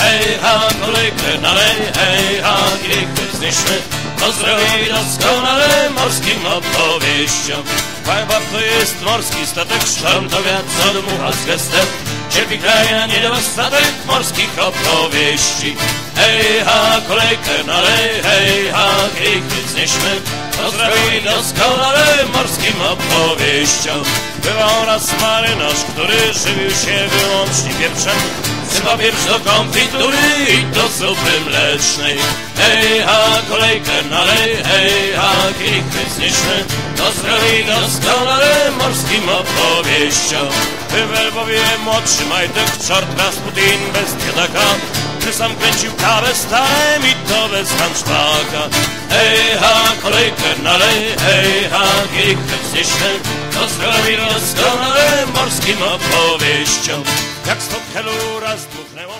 hej ha, kolejkę nalej, hej ha, znieśmy, to zrobi doskonale morskim opowieściom. Chyba to jest morski statek, sztorm to wiatr, co dmucha z gestem, cierpi kraja niedostatek morskich opowieści. Hej ha, kolejkę nalej, hej ha, znieśmy, to zrobi doskonale morskim opowieściom. Bywał raz marynarz, który żywił się wyłącznie pieprzem, Sypa pieprz do konfitury i do zupy mlecznej. Hej ha, kolejkę nalej, hej ha, kielichę znieśmy, to zrobi doskonale morskim opowieściom. Wywel bowiem młodszy majtek, czort Rasputin bez biedaka, ty sam kręcił kawę starem i to bez hanszpaka. Hej ha, kolejkę nalej, hej ha, kielichę znieśmy, to zrobi doskonale morskim opowieściom. Jak z hotelu raz dmuchnęło